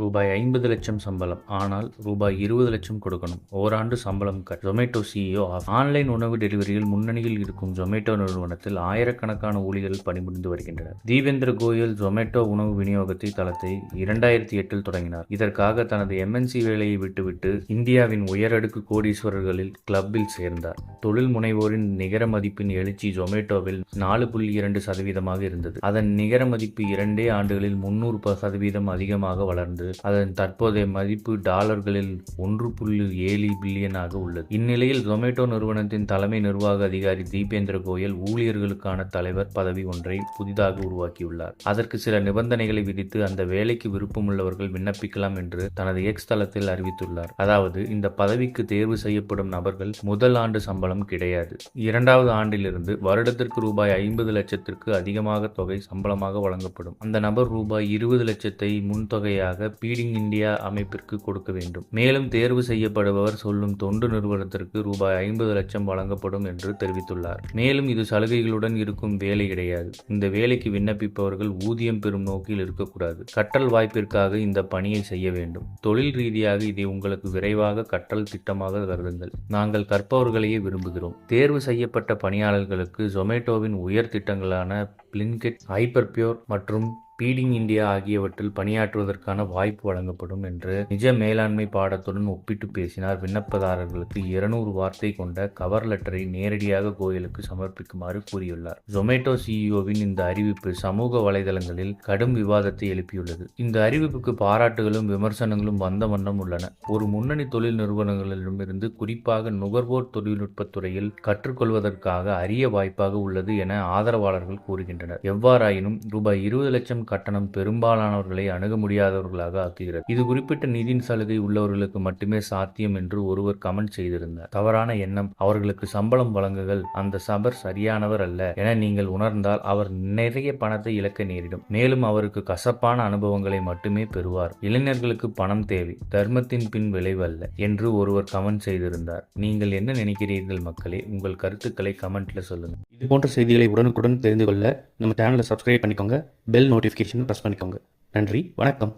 ரூபாய் ஐம்பது லட்சம் சம்பளம். ஆனால் ரூபாய் இருபது லட்சம் கொடுக்கணும். ஓராண்டு சம்பளம் கட் ஜொமேட்டோ சிஇஓ ஆன்லைன் உணவு டெலிவரியில் முன்னணியில் இருக்கும் ஜொமேட்டோ நிறுவனத்தில் ஆயிரக்கணக்கான ஊழியர்கள் பணிபுரிந்து வருகின்றனர். தீபேந்திர கோயல் ஜொமேட்டோ உணவு விநியோகத்தை தளத்தை இரண்டாயிரத்தி எட்டில் தொடங்கினார். இதற்காக தனது எம்என்சி வேலையை விட்டுவிட்டு இந்தியாவின் உயரடுக்கு கோடீஸ்வரர்களில் கிளப்பில் சேர்ந்தார். தொழில் முனைவோரின் நிகர மதிப்பின் எழுச்சி ஜொமேட்டோவில் நாலு புள்ளி இரண்டு சதவீதமாக இருந்தது. அதன் நிகர மதிப்பு இரண்டே ஆண்டுகளில் முன்னூறு சதவீதம் அதிகமாக வளர்ந்து அதன் தற்போதைய மதிப்பு டாலர்களில் ஒன்று புள்ளி ஏழு பில்லியனாக உள்ளது. இந்நிலையில் ஜொமேட்டோ நிறுவனத்தின் தலைமை நிர்வாக அதிகாரி தீபேந்திர கோயல் ஊழியர்களுக்கான தலைவர் பதவி ஒன்றை புதிதாக உருவாக்கியுள்ளார். அதற்கு சில நிபந்தனைகளை விதித்து அந்த வேலைக்கு விருப்பமுள்ளவர்கள் விண்ணப்பிக்கலாம் என்று தனது எக்ஸ் தளத்தில் அறிவித்துள்ளார். அதாவது இந்த பதவிக்கு தேர்வு செய்யப்படும் நபர்கள் முதல் ஆண்டு சம்பளம் கிடையாது. இரண்டாவது ஆண்டிலிருந்து வருடத்திற்கு ரூபாய் ஐம்பது லட்சத்திற்கு அதிகமாக தொகை சம்பளமாக வழங்கப்படும். அந்த நபர் ரூபாய் இருபது லட்சத்தை முன்தொகையாக பீடிங் இந்தியா அமைப்பிற்கு கொடுக்க வேண்டும். மேலும் தேர்வு செய்யப்படுபவர் சொல்லும் தொண்டு நிறுவனத்திற்கு ரூபாய் ஐம்பது லட்சம் வழங்கப்படும் என்று தெரிவித்துள்ளார். மேலும் இது சலுகைகளுடன் இருக்கும் வேலை கிடையாது. இந்த வேலைக்கு விண்ணப்பிப்பவர்கள் ஊதியம் பெறும் நோக்கில் இருக்கக்கூடாது. கற்றல் வாய்ப்பிற்காக இந்த பணியை செய்ய வேண்டும். தொழில் ரீதியாக இதை உங்களுக்கு விரைவாக கற்றல் திட்டமாக கருதுங்கள். நாங்கள் கற்பவர்களையே விரும்புகிறோம். தேர்வு செய்யப்பட்ட பணியாளர்களுக்கு ஜொமேட்டோவின் உயர் திட்டங்களான பிளின்கெட் ஹைப்பர் பியூர் மற்றும் பீடிங் இந்தியா ஆகியவற்றில் பணியாற்றுவதற்கான வாய்ப்பு வழங்கப்படும் என்று நிஜ மேலாண்மை பாடத்துடன் ஒப்பிட்டு பேசினார். விண்ணப்பதாரர்களுக்கு இருநூறு வார்த்தை கொண்ட கவர் லெட்டரை நேரடியாக கோயலுக்கு சமர்ப்பிக்குமாறு கூறியுள்ளார். ஜொமேட்டோ சிஇஓவின் இந்த அறிவிப்பு சமூக வலைதளங்களில் கடும் விவாதத்தை எழுப்பியுள்ளது. இந்த அறிவிப்புக்கு பாராட்டுகளும் விமர்சனங்களும் வந்த வண்ணம் உள்ளன. ஒரு முன்னணி தொழில் நிறுவனங்களிடமிருந்து குறிப்பாக நுகர்வோர் தொழில்நுட்பத் துறையில் கற்றுக்கொள்வதற்காக அரிய வாய்ப்பாக உள்ளது என ஆதரவாளர்கள் கூறுகின்றனர். எவ்வாறாயினும் ரூபாய் இருபது லட்சம் கட்டணம் பெரும்பாலானவர்களை அணுக முடியாதவர்களாக ஆக்குகிறது. இது குறிப்பிட்ட நிதின் சலுகை உள்ளவர்களுக்கு மட்டுமே சாத்தியம் என்று ஒருவர் கமெண்ட் செய்திருந்தார். தவறான எண்ணம். அவர்களுக்கு சம்பளம் வழங்குகள் அந்த சபர் சரியானவர் அல்ல என நீங்கள் உணர்ந்தால் அவர் நிறைய பணத்தை இழக்க நேரிடும். மேலும் அவருக்கு கசப்பான அனுபவங்களை மட்டுமே பெறுவார். இளைஞர்களுக்கு பணம் தேவை. தர்மத்தின் பின் விளைவு அல்ல என்று ஒருவர் கமெண்ட் செய்திருந்தார். நீங்கள் என்ன நினைக்கிறீர்கள் மக்களே? உங்கள் கருத்துக்களை கமெண்ட்ல சொல்லுங்க. இது போன்ற செய்திகளை உடனுக்குடன் தெரிந்து கொள்ள நம்ம சேனலை சப்ஸ்கிரைப் பண்ணிக்கோங்க. பெல் நோட்டிஃபிகேஷன் ப்ரெஸ் பண்ணிக்கோங்க. நன்றி வணக்கம்.